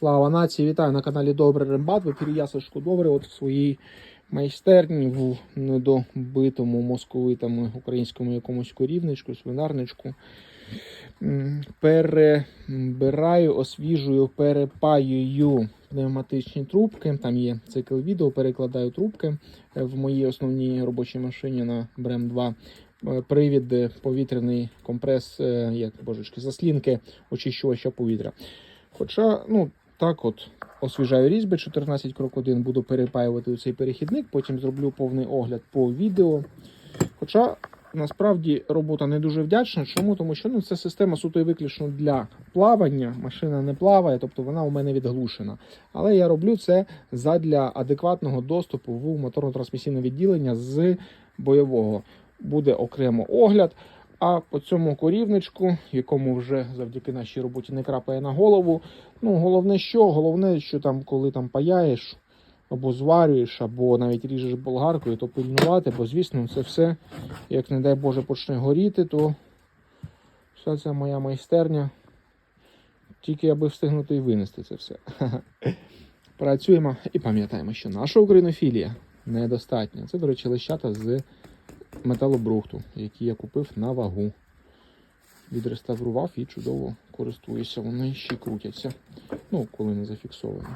Слава нації! Вітаю на каналі Добрий Рембат. В ефірі я Сашко. От в своїй майстерні в недобитому московитами українському якомусь корівничку, свинарничку. Перебираю, освіжую, перепаюю пневматичні трубки. Там є цикл відео, перекладаю трубки е, в моїй основній робочій машині на Брем 2. Е, Привід, е, повітряний компрес, як божечки, заслінки, очищувача повітря. Хоча, ну, так от, освіжаю різьби 14 крок 1, буду перепаювати цей перехідник, потім зроблю повний огляд по відео. Хоча насправді робота не дуже вдячна. Чому? Тому що ну, це система суто і виключно для плавання. Машина не плаває, тобто вона у мене відглушена. Але я роблю це задля адекватного доступу в моторно-трансмісійне відділення з бойового. Буде окремо огляд. А по цьому корівничку, якому вже завдяки нашій роботі не крапає на голову. Ну, головне що? Головне, що там, коли там паяєш, або зварюєш, або навіть ріжеш болгаркою, то пильнувати, бо, звісно, це все, як не дай Боже, почне горіти, то вся ця моя майстерня. Тільки аби встигнути і винести це все. Працюємо і пам'ятаємо, що наша українофілія недостатня. Це, до речі, лищата з металобрухту, який я купив на вагу. Відреставрував і чудово користуюся. Вони ще крутяться. Ну, коли не зафіксовані.